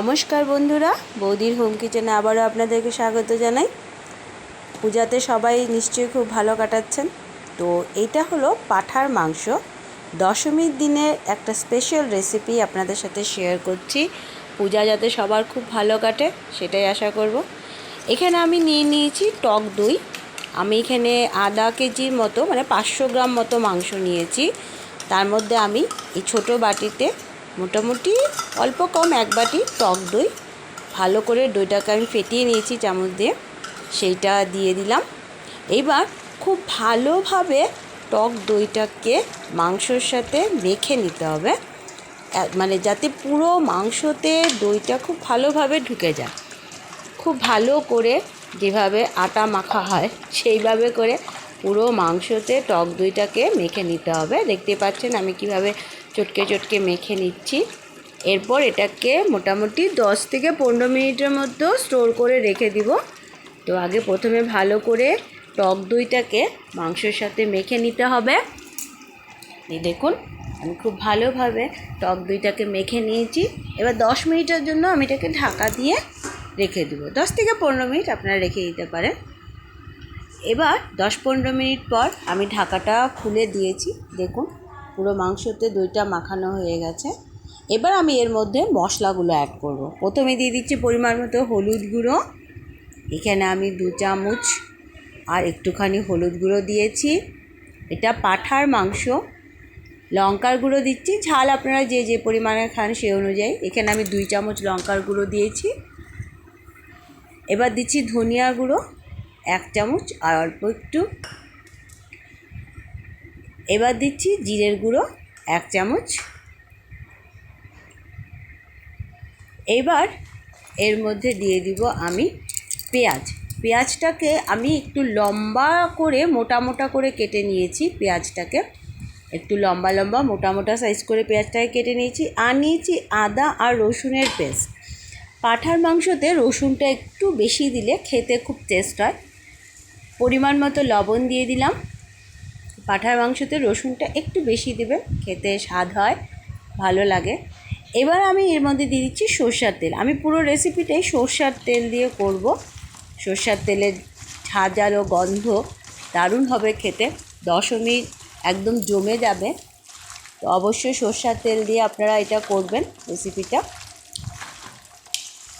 নমস্কার বন্ধুরা, বৌদির হোম কিচেনে আবারও আপনাদেরকে স্বাগত জানাই। পূজাতে সবাই নিশ্চয়ই খুব ভালো কাটাচ্ছেন। তো এইটা হলো পাঠার মাংস। দশমীর দিনে একটা স্পেশাল রেসিপি আপনাদের সাথে শেয়ার করছি। পূজা যাতে সবার খুব ভালো কাটে, সেটাই আশা করব। এখানে আমি নিয়ে নিয়েছি টক দই। আমি এখানে আধা কেজির মতো মানে পাঁচশো গ্রাম মতো মাংস নিয়েছি। তার মধ্যে আমি এই ছোটো বাটিতে মোটামুটি অল্প কম এক বাটি টক দই। ভালো করে দইটাকে আমি ফেটিয়ে নিয়েছি চামচ দিয়ে, সেইটা দিয়ে দিলাম। এইবার খুব ভালোভাবে টক দইটাকে মাংসর সাথে মেখে নিতে হবে। মানে যাতে পুরো মাংসতে দইটা খুব ভালোভাবে ঢুকে যায়। খুব ভালো করে যেভাবে আটা মাখা হয়, সেইভাবে করে পুরো মাংসতে টক দইটাকে মেখে নিতে হবে। দেখতে পাচ্ছেন আমি কীভাবে চটকে চটকে মেখে নিচ্ছি। এরপর এটাকে মোটামুটি দশ থেকে পনেরো মিনিটের মধ্যে স্টোর করে রেখে দিব। তো আগে প্রথমে ভালো করে টক দইটাকে মাংসের সাথে মেখে নিতে হবে। দেখুন, আমি খুব ভালোভাবে টক দইটাকে মেখে নিয়েছি। এবার দশ মিনিটের জন্য আমি এটাকে ঢাকা দিয়ে রেখে দেবো। দশ থেকে পনেরো মিনিট আপনারা রেখে দিতে পারেন। এবার দশ পনেরো মিনিট পর আমি ঢাকাটা খুলে দিয়েছি। দেখুন, পুরো মাংসতে দইটা মাখানো হয়ে গেছে। এবার আমি এর মধ্যে মশলাগুলো অ্যাড করব। প্রথমে দিয়ে দিচ্ছি পরিমাণ মতো হলুদ গুঁড়ো। এখানে আমি দু চামচ আর একটুখানি হলুদ গুঁড়ো দিয়েছি। এটা পাঠার মাংস। লঙ্কার গুঁড়ো দিচ্ছি। ঝাল আপনারা যে যে পরিমাণে খান সেই অনুযায়ী। এখানে আমি দুই চামচ লঙ্কার গুঁড়ো দিয়েছি। এবার দিচ্ছি ধনিয়া গুঁড়ো। এক চামচ আর অল্প একটু। এবার দিচ্ছি জিরের গুঁড়ো এক চামচ। এবার এর মধ্যে দিয়ে দিব আমি পেঁয়াজ। পেঁয়াজটাকে আমি একটু লম্বা করে, মোটা মোটা করে কেটে নিয়েছি পেঁয়াজটাকে। একটু লম্বা লম্বা, মোটা মোটা সাইজ করে পেঁয়াজটাকে কেটে নিয়েছি। আর নিয়েছি আদা আর রসুনের পেস্ট পাঠার মাংসতে রসুনটা একটু বেশি দিলে খেতে খুব টেস্ট হয়। পরিমাণ মতো লবণ দিয়ে দিলাম। পাঠার মাংসতে রসুনটা একটু বেশি দেবেন খেতে স্বাদ হয়, ভালো লাগে। এবার আমি এর মধ্যে দিয়ে দিচ্ছি সর্ষার তেল। আমি পুরো রেসিপিটাই সর্ষার তেল দিয়ে করব। সর্ষার তেলের ঝাঁঝাল গন্ধ দারুণ হবে খেতে। দশমী একদম জমে যাবে। তো অবশ্যই সর্ষার তেল দিয়ে আপনারা এটা করবেন রেসিপিটা।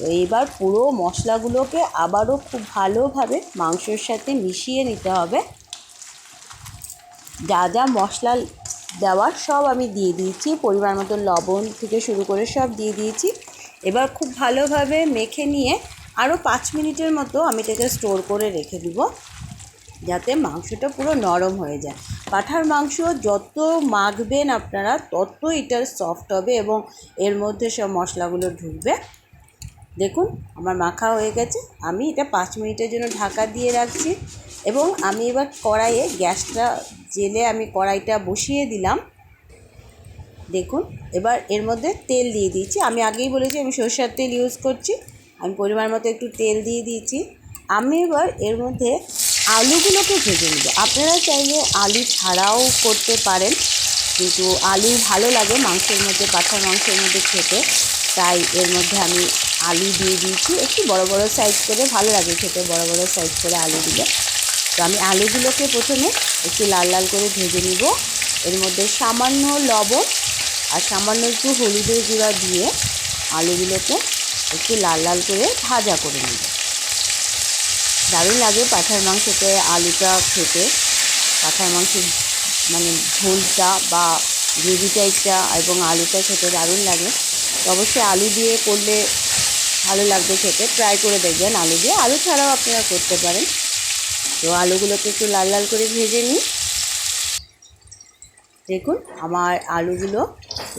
তো এইবার পুরো মশলাগুলোকে আবারও খুব ভালোভাবে মাংসের সাথে মিশিয়ে নিতে হবে। যা যা মশলা দেওয়ার সব আমি দিয়ে দিয়েছি। পরিমাণ মতো লবণ থেকে শুরু করে সব দিয়ে দিয়েছি। এবার খুব ভালোভাবে মেখে নিয়ে আরও পাঁচ মিনিটের মতো আমি এটাকে স্টোর করে রেখে দিব, যাতে মাংসটা পুরো নরম হয়ে যায়। পাঠার মাংস যত মাখবেন আপনারা, তত এটা সফট হবে এবং এর মধ্যে সব মশলাগুলো ঢুকবে। দেখুন, আমার মাখা হয়ে গেছে। আমি এটা পাঁচ মিনিটের জন্য ঢাকা দিয়ে রাখছি এবং আমি এবার কড়াইয়ে গ্যাসটা জেলে আমি কড়াইটা বসিয়ে দিলাম। দেখুন, এবার এর মধ্যে তেল দিয়ে দিয়েছি। আমি আগেই বলেছি আমি সরষের তেল ইউজ করছি। আমি পরিমাণ মতো একটু তেল দিয়ে দিয়েছি। আমি এবার এর মধ্যে আলুগুলোকে ভেজে নেব। আপনারা চাইলে আলু ছাড়াও করতে পারেন, কিন্তু আলু ভালো লাগে মাংসের মধ্যে, পাঠার মাংসের মধ্যে খেতে। তাই এর মধ্যে আমি আলু দিয়ে দিয়েছি। একটু বড় বড় সাইজ করে, ভালো লাগে খেতে, বড় বড় সাইজ করে আলু দিলে। তো আমি আলুগুলোকে প্রথমে একটু লাল লাল করে ভেজে নিব। এর মধ্যে সামান্য লবণ আর সামান্য একটু হলুদের গুঁড়া দিয়ে আলুগুলোকে একটু লাল লাল করে ভাজা করে নেব। দারুণ লাগে পাঠার মাংসতে আলুটা খেতে। পাঠার মাংসের মানে ঝোলটা বা গ্রেভি টাইপটা এবং আলুটা খেতে দারুণ লাগে। অবশ্যই আলু দিয়ে করলে ভালো লাগবে খেতে ট্রাই করে দেখবেন আলু দিয়ে। আলু ছাড়াও আপনারা করতে পারেন। তো আলুগুলোকে একটু লাল লাল করে ভেজে নিই। দেখুন, আমার আলুগুলো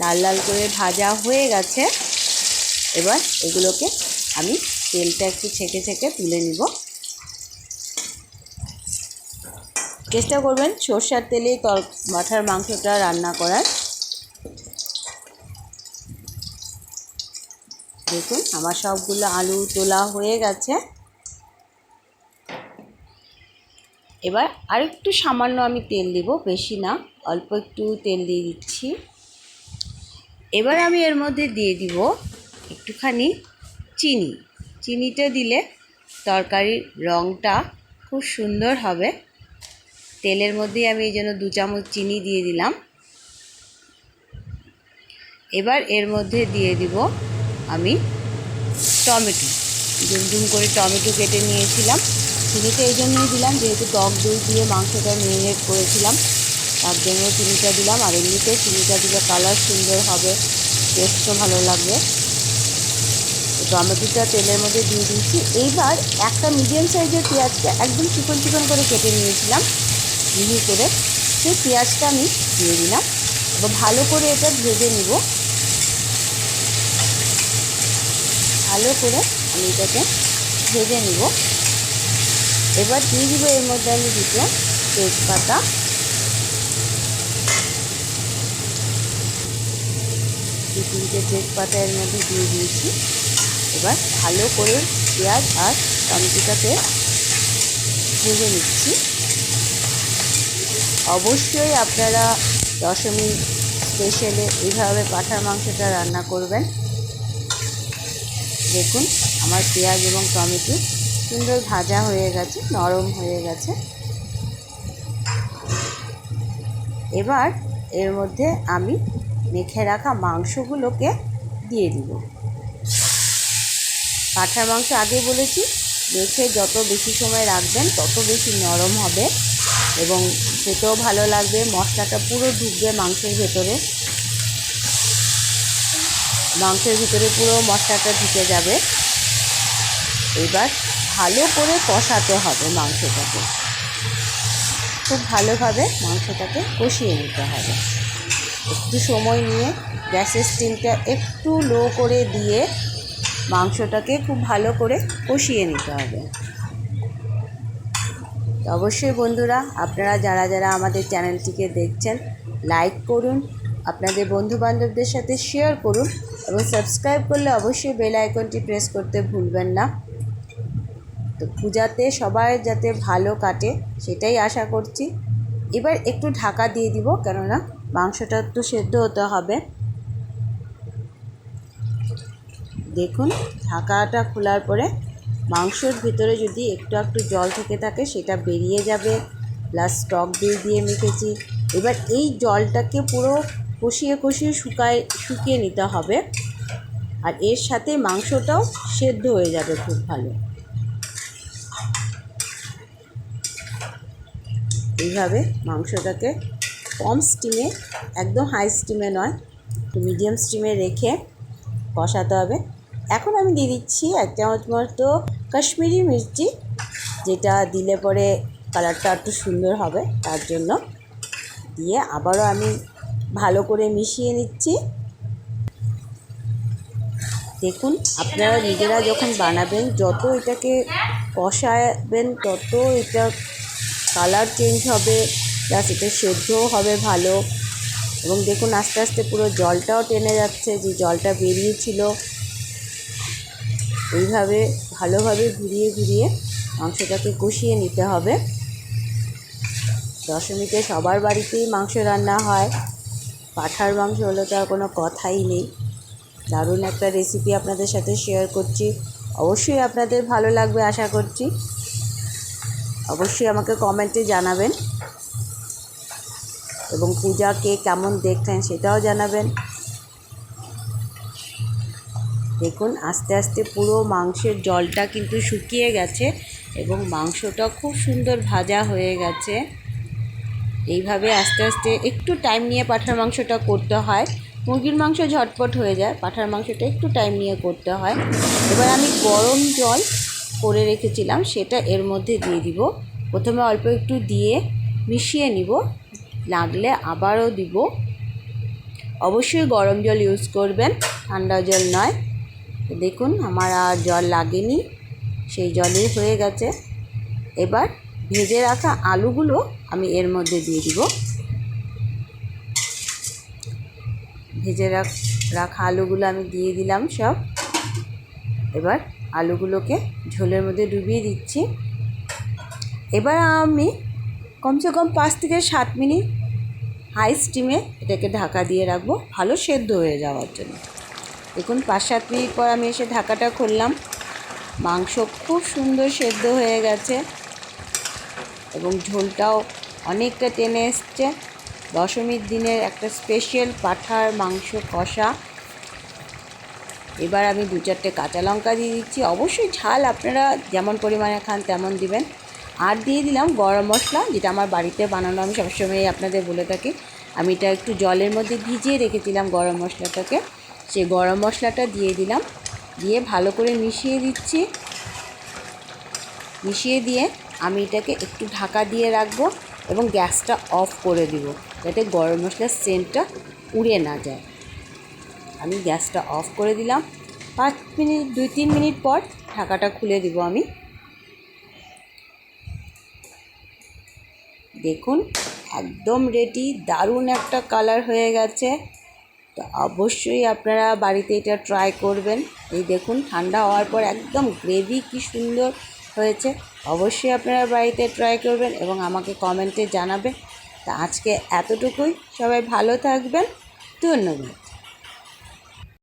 লাল লাল করে ভাজা হয়ে গেছে। এবার এগুলোকে আমি তেলটা একটু ছেঁকে ছেঁকে তুলে নিব। চেষ্টা করবেন সর্ষার তেলে তর মাথার মাংসটা রান্না করার। দেখুন, আমার সবগুলো আলু তোলা হয়ে গেছে। এবার আরেকটু সামান্য আমি তেল দিব, বেশি না, অল্প একটু তেল দিয়ে দিচ্ছি। এবার আমি এর মধ্যে দিয়ে দিব একটুখানি চিনি। চিনিটা দিলে তরকারির রঙটা খুব সুন্দর হবে। তেলের মধ্যেই আমি এই জন্য দু চামচ চিনি দিয়ে দিলাম। এবার এর মধ্যে দিয়ে দিব আমি টমেটো। দুম করে টমেটো কেটে নিয়েছিলাম। চিনিটা এই জন্যই দিলাম, যেহেতু টক দই দিয়ে মাংসটা মেরিনেট করেছিলাম, তার জন্য চিনিটা দিলাম। আর এমনিতে চিনিটা দিলে কালার সুন্দর হবে টেস্টও ভালো লাগবে। টমেটোটা তেলের মধ্যে দিয়ে দিয়েছি। এইবার একটা মিডিয়াম সাইজের পেঁয়াজটা একদম চিকন চিকন করে কেটে নিয়েছিলাম, মিহি করে। সেই পেঁয়াজটা আমি দিয়ে দিলাম। ভালো করে এটা ভেজে নিব। ভালো করে আমি এটাকে ভেজে নিব। এবার দিয়ে দিব এর মধ্যে আমি দুটো তেজপাতা। দু তিনটে তেজপাতা এর মধ্যে দিয়ে দিয়েছি। এবার ভালো করে পেঁয়াজ আর টমেটোটাকে ভেজে নিচ্ছি। অবশ্যই আপনারা দশমী স্পেশালে এইভাবে পাঠার মাংসটা রান্না করবেন। দেখুন, আমার পেঁয়াজ এবং টমেটো সুন্দর ভাজা হয়ে গেছে, নরম হয়ে গেছে। এবার এর মধ্যে আমি মেখে রাখা মাংসগুলোকে দিয়ে দিব। পাঠার মাংস আগে বলেছি, মেখে যত বেশি সময় রাখবেন, তত বেশি নরম হবে এবং খেতেও ভালো লাগবে, মশলাটা পুরো ঢুকবে মাংসের ভেতরে। মাংসের ভিতরে পুরো মশলাটা ঢুকে যাবে। এবার ভালো করে কষাতে হবে মাংসটাকে। খুব ভালোভাবে মাংসটাকে কষিয়ে নিতে হবে। একটু সময় নিয়ে গ্যাসের স্টিমটা একটু লো করে দিয়ে মাংসটাকে খুব ভালো করে কষিয়ে নিতে হবে। অবশ্যই বন্ধুরা, আপনারা যারা যারা আমাদের চ্যানেলটিকে দেখছেন, লাইক করুন, আপনাদের বন্ধুবান্ধবদের সাথে শেয়ার করুন এবং সাবস্ক্রাইব করলে অবশ্যই বেল আইকনটি প্রেস করতে ভুলবেন না। তো পূজাতে সবাই যাতে ভালো কাটে, সেটাই আশা করছি। এবার একটু ঢাকা দিয়ে দিব, কেননা মাংসটা একটু সেদ্ধ হতে হবে। দেখুন, ঢাকাটা খোলার পরে মাংসর ভিতরে যদি একটু একটু জল থেকে থাকে, সেটা বেরিয়ে যাবে। প্লাস টক দই দিয়ে মেখেছি। এবার এই জলটাকে পুরো কষিয়ে কষিয়ে শুকায়, শুকিয়ে নিতে হবে। আর এর সাথে মাংসটাও সেদ্ধ হয়ে যাবে খুব ভালো। এইভাবে মাংসটাকে কম স্টিমে একদম হাই স্টিমে নয়, একটু মিডিয়াম স্টিমে রেখে কষাতে হবে। এখন আমি দিয়ে দিচ্ছি এক চামচ মতো কাশ্মীরি মির্চি, যেটা দিলে পরে কালারটা একটু সুন্দর হবে, তার জন্য। দিয়ে আবারও আমি ভালো করে মিশিয়ে নিচ্ছি। দেখুন, আপনারা নিজেরা যখন বানাবেন, যত এটাকে কষাবেন, তত এটা কালার চেঞ্জ হবে প্লাস এটা সেদ্ধও হবে ভালো। এবং দেখুন, আস্তে আস্তে পুরো জলটাও টেনে যাচ্ছে, যে জলটা বেরিয়েছিল। এইভাবে ভালোভাবে ঘুরিয়ে ঘুরিয়ে মাংসটাকে কষিয়ে নিতে হবে। দশমীতে সবার বাড়িতেই মাংস রান্না হয়। পাঠার মাংস হলে তো আর কোনো কথাই নেই। দারুণ একটা রেসিপি আপনাদের সাথে শেয়ার করছি। অবশ্যই আপনাদের ভালো লাগবে আশা করছি। অবশ্যই আমাকে কমেন্টে জানাবেন। এবং পূজাকে কেমন দেখলেন সেটাও জানাবেন। দেখুন, আস্তে আস্তে পুরো মাংসের জলটা কিন্তু শুকিয়ে গেছে এবং মাংসটা খুব সুন্দর ভাজা হয়ে গেছে। এইভাবে আস্তে আস্তে একটু টাইম নিয়ে পাঠার মাংসটা করতে হয়। মুরগির মাংস ঝটপট হয়ে যায়, পাঠার মাংসটা একটু টাইম নিয়ে করতে হয়। এবার আমি গরম জল করে রেখেছিলাম, সেটা এর মধ্যে দিয়ে দিব। প্রথমে অল্প একটু দিয়ে মিশিয়ে নিব, লাগলে আবারও দিব। অবশ্যই গরম জল ইউজ করবেন, ঠান্ডা জল নয়। দেখুন, আমার আর জল লাগেনি, সেই জলেই হয়ে গেছে। এবার ভেজে রাখা আলুগুলো আমি এর মধ্যে দিয়ে দিব। ভেজে রাখ আলুগুলো আমি দিয়ে দিলাম সব। এবার আলুগুলোকে ঝোলের মধ্যে ডুবিয়ে দিচ্ছি। এবার আমি কমসে কম পাঁচ থেকে সাত মিনিট হাই স্টিমে এটাকে ঢাকা দিয়ে রাখব। ভালো সেদ্ধ হয়ে যাওয়ার জন্য। দেখুন, পাঁচ সাত মিনিট পর আমি এসে ঢাকাটা খুললাম। মাংস খুব সুন্দর সেদ্ধ হয়ে গেছে। এবং ঝোলটাও অনেকটা টেনে এসছে। দশমীর দিনের একটা স্পেশাল পাঠার মাংস কষা। এবার আমি দু চারটে কাঁচা লঙ্কা দিয়ে দিচ্ছি। অবশ্যই ঝাল আপনারা যেমন পরিমাণে খান তেমন দিবেন। আর দিয়ে দিলাম গরম মশলা, যেটা আমার বাড়িতে বানানো আমি সবসময় আপনাদের বলে থাকি। আমি এটা একটু জলের মধ্যে ভিজিয়ে রেখেছিলাম গরম মশলাটাকে। সেই গরম মশলাটা দিয়ে দিলাম। দিয়ে ভালো করে মিশিয়ে দিচ্ছি। মিশিয়ে দিয়ে আমি এটাকে একটু ঢাকা দিয়ে রাখব। এবং গ্যাসটা অফ করে দিব, যাতে গরম মশলার সেন্টটা উড়ে না যায়। আমি গ্যাসটা অফ করে দিলাম। পাঁচ মিনিট, দুই, তিন মিনিট পর ঢাকাটা খুলে দিব আমি। দেখুন, একদম রেডি দারুণ একটা কালার হয়ে গেছে। তো অবশ্যই আপনারা বাড়িতে এটা ট্রাই করবেন। এই দেখুন, ঠান্ডা হওয়ার পর একদম গ্রেভি কি সুন্দর হয়েছে, অবশ্যই আপনারা বাড়িতে ট্রাই করবেন এবং আমাকে কমেন্টে জানাবেন। তা আজকে এতটুকুই, সবাই ভালো থাকবেন, ধন্যবাদ।